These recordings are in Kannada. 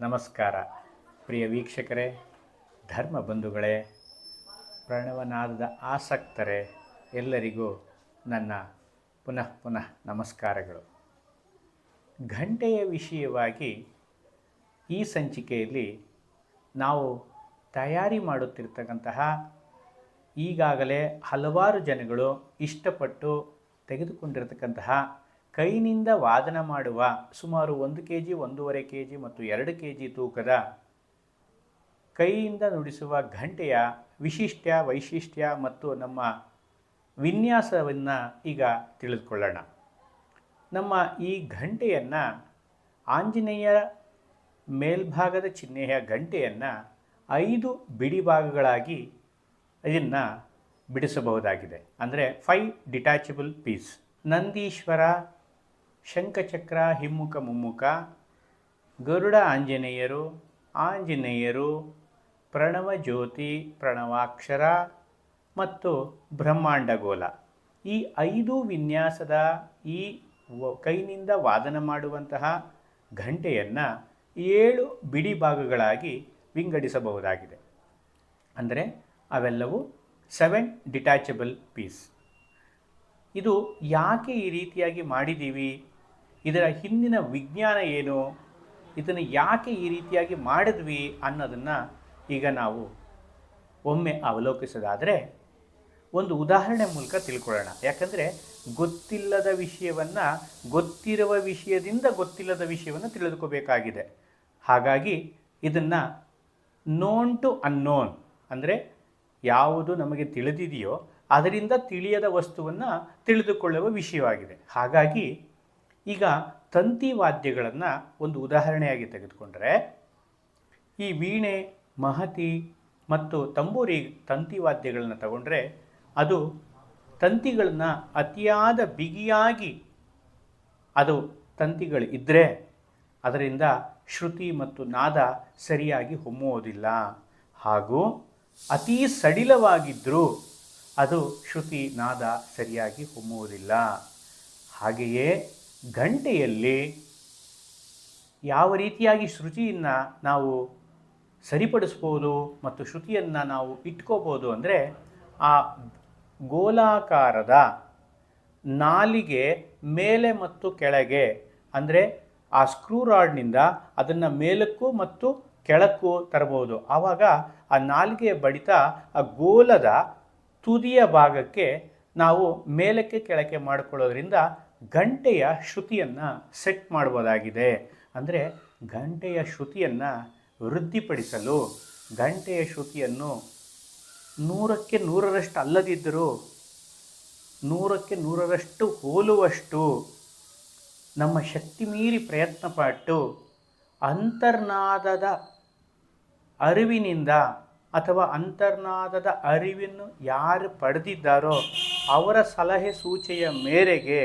ನಮಸ್ಕಾರ. ಪ್ರಿಯ ವೀಕ್ಷಕರೇ, ಧರ್ಮ ಬಂಧುಗಳೇ, ಪ್ರಣವನಾದದ ಆಸಕ್ತರೇ, ಎಲ್ಲರಿಗೂ ನನ್ನ ಪುನಃ ಪುನಃ ನಮಸ್ಕಾರಗಳು. ಘಂಟೆಯ ವಿಷಯವಾಗಿ ಈ ಸಂಚಿಕೆಯಲ್ಲಿ ನಾವು ತಯಾರಿ ಮಾಡುತ್ತಿರ್ತಕ್ಕಂತಹ ಈಗಾಗಲೇ ಹಲವಾರು ಜನಗಳು ಇಷ್ಟಪಟ್ಟು ತೆಗೆದುಕೊಂಡಿರತಕ್ಕಂತಹ ಕೈನಿಂದ ವಾದನ ಮಾಡುವ ಸುಮಾರು ಒಂದು ಕೆ ಜಿ ಒಂದೂವರೆ ಕೆ ಜಿ ಮತ್ತು ಎರಡು ಕೆ ಜಿ ತೂಕದ ಕೈಯಿಂದ ನುಡಿಸುವ ಘಂಟೆಯ ವಿಶಿಷ್ಟ್ಯ, ವೈಶಿಷ್ಟ್ಯ ಮತ್ತು ನಮ್ಮ ವಿನ್ಯಾಸವನ್ನು ಈಗ ತಿಳಿದುಕೊಳ್ಳೋಣ. ನಮ್ಮ ಈ ಘಂಟೆಯನ್ನು ಆಂಜನೇಯ ಮೇಲ್ಭಾಗದ ಚಿಹ್ನೆಯ ಘಂಟೆಯನ್ನು ಐದು ಬಿಡಿ ಭಾಗಗಳಾಗಿ ಇದನ್ನು ಬಿಡಿಸಬಹುದಾಗಿದೆ. ಅಂದರೆ ಫೈವ್ ಡಿಟ್ಯಾಚಬಲ್ ಪೀಸ್ ನಂದೀಶ್ವರ ಶಂಖಚಕ್ರ, ಹಿಮ್ಮುಖ ಮುಮ್ಮುಖ, ಗರುಡ ಆಂಜನೇಯರು ಆಂಜನೇಯರು, ಪ್ರಣವ ಜ್ಯೋತಿ, ಪ್ರಣವಾಕ್ಷರ ಮತ್ತು ಬ್ರಹ್ಮಾಂಡಗೋಲ. ಈ ಐದು ವಿನ್ಯಾಸದ ಈ ಕೈನಿಂದ ವಾದನ ಮಾಡುವಂತಹ ಘಂಟೆಯನ್ನು ಏಳು ಬಿಡಿ ಭಾಗಗಳಾಗಿ ವಿಂಗಡಿಸಬಹುದಾಗಿದೆ. ಅಂದರೆ ಅವೆಲ್ಲವೂ ಸೆವೆನ್ ಡಿಟ್ಯಾಚಬಲ್ ಪೀಸ್ ಇದು ಯಾಕೆ ಈ ರೀತಿಯಾಗಿ ಮಾಡಿದ್ದೀವಿ? ಇದರ ಹಿಂದಿನ ವಿಜ್ಞಾನ ಏನು? ಇದನ್ನು ಯಾಕೆ ಈ ರೀತಿಯಾಗಿ ಮಾಡಿದ್ವಿ ಅನ್ನೋದನ್ನು ಈಗ ನಾವು ಒಮ್ಮೆ ಅವಲೋಕಿಸೋದಾದರೆ ಒಂದು ಉದಾಹರಣೆ ಮೂಲಕ ತಿಳ್ಕೊಳ್ಳೋಣ. ಯಾಕಂದರೆ ಗೊತ್ತಿಲ್ಲದ ವಿಷಯವನ್ನು, ಗೊತ್ತಿರುವ ವಿಷಯದಿಂದ ಗೊತ್ತಿಲ್ಲದ ವಿಷಯವನ್ನು ತಿಳಿದುಕೋಬೇಕಾಗಿದೆ. ಹಾಗಾಗಿ ಇದನ್ನು ನೋನ್ ಟು ಅನ್ನೋನ್ ಅಂದರೆ ಯಾವುದು ನಮಗೆ ತಿಳಿದಿದೆಯೋ ಅದರಿಂದ ತಿಳಿಯದ ವಸ್ತುವನ್ನು ತಿಳಿದುಕೊಳ್ಳುವ ವಿಷಯವಾಗಿದೆ. ಹಾಗಾಗಿ ಈಗ ತಂತಿ ವಾದ್ಯಗಳನ್ನು ಒಂದು ಉದಾಹರಣೆಯಾಗಿ ತೆಗೆದುಕೊಂಡರೆ, ಈ ವೀಣೆ, ಮಹತಿ ಮತ್ತು ತಂಬೂರಿ ತಂತಿ ವಾದ್ಯಗಳನ್ನು ತಗೊಂಡ್ರೆ, ಅದು ತಂತಿಗಳನ್ನು ಅತಿಯಾದ ಬಿಗಿಯಾಗಿ ಅದು ತಂತಿಗಳು ಇದ್ದರೆ ಅದರಿಂದ ಶ್ರುತಿ ಮತ್ತು ನಾದ ಸರಿಯಾಗಿ ಹೊಮ್ಮುವುದಿಲ್ಲ. ಹಾಗೂ ಅತೀ ಸಡಿಲವಾಗಿದ್ದರೂ ಅದು ಶ್ರುತಿ, ನಾದ ಸರಿಯಾಗಿ ಹೊಮ್ಮುವುದಿಲ್ಲ. ಹಾಗೆಯೇ ಗಂಟೆಯಲ್ಲಿ ಯಾವ ರೀತಿಯಾಗಿ ಶ್ರುತಿಯನ್ನು ನಾವು ಸರಿಪಡಿಸ್ಬೋದು ಮತ್ತು ಶ್ರುತಿಯನ್ನು ನಾವು ಇಟ್ಕೋಬೋದು ಅಂದರೆ ಆ ಗೋಲಾಕಾರದ ನಾಲಿಗೆ ಮೇಲೆ ಮತ್ತು ಕೆಳಗೆ, ಅಂದರೆ ಆ ಸ್ಕ್ರೂ ರಾಡ್ನಿಂದ ಅದನ್ನು ಮೇಲಕ್ಕೂ ಮತ್ತು ಕೆಳಕ್ಕೂ ತರಬಹುದು. ಆವಾಗ ಆ ನಾಲಿಗೆಯ ಬಡಿತ ಆ ಗೋಲದ ತುದಿಯ ಭಾಗಕ್ಕೆ ನಾವು ಮೇಲಕ್ಕೆ ಕೆಳಕ್ಕೆ ಮಾಡಿಕೊಳ್ಳೋದ್ರಿಂದ ಗಂಟೆಯ ಶ್ರುತಿಯನ್ನು ಸೆಟ್ ಮಾಡ್ಬೋದಾಗಿದೆ. ಅಂದರೆ ಗಂಟೆಯ ಶ್ರುತಿಯನ್ನು ವೃದ್ಧಿಪಡಿಸಲು ಗಂಟೆಯ ಶ್ರುತಿಯನ್ನು ನೂರಕ್ಕೆ ನೂರರಷ್ಟು ಅಲ್ಲದಿದ್ದರೂ ನೂರಕ್ಕೆ ನೂರರಷ್ಟು ಹೋಲುವಷ್ಟು ನಮ್ಮ ಶಕ್ತಿ ಮೀರಿ ಪ್ರಯತ್ನಪಟ್ಟು ಅಂತರ್ನಾದದ ಅರಿವಿನಿಂದ ಅಥವಾ ಅಂತರ್ನಾದದ ಅರಿವನ್ನು ಯಾರು ಪಡೆದಿದ್ದಾರೋ ಅವರ ಸಲಹೆ ಸೂಚೆಯ ಮೇರೆಗೆ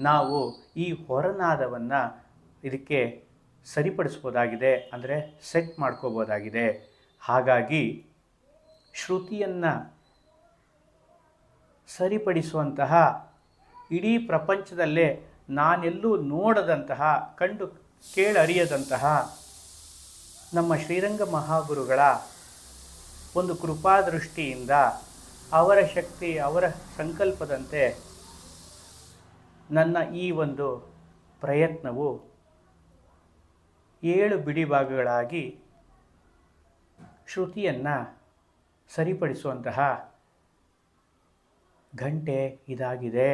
ನಾವು ಈ ಹೊರನಾದವನ್ನು ಇದಕ್ಕೆ ಸರಿಪಡಿಸ್ಬೋದಾಗಿದೆ, ಅಂದರೆ ಸೆಟ್ ಮಾಡ್ಕೋಬೋದಾಗಿದೆ. ಹಾಗಾಗಿ ಶ್ರುತಿಯನ್ನು ಸರಿಪಡಿಸುವಂತಹ ಇಡೀ ಪ್ರಪಂಚದಲ್ಲೇ ನಾನೆಲ್ಲೂ ನೋಡದಂತಹ, ಕಂಡು ಕೇಳರಿಯದಂತಹ ನಮ್ಮ ಶ್ರೀರಂಗ ಮಹಾಗುರುಗಳ ಒಂದು ಕೃಪಾದೃಷ್ಟಿಯಿಂದ ಅವರ ಶಕ್ತಿ, ಅವರ ಸಂಕಲ್ಪದಂತೆ ನನ್ನ ಈ ಒಂದು ಪ್ರಯತ್ನವು ಏಳು ಬಿಡಿ ಭಾಗಗಳಾಗಿ ಶ್ರುತಿಯನ್ನು ಸರಿಪಡಿಸುವಂತಹ ಗಂಟೆ ಇದಾಗಿದೆ.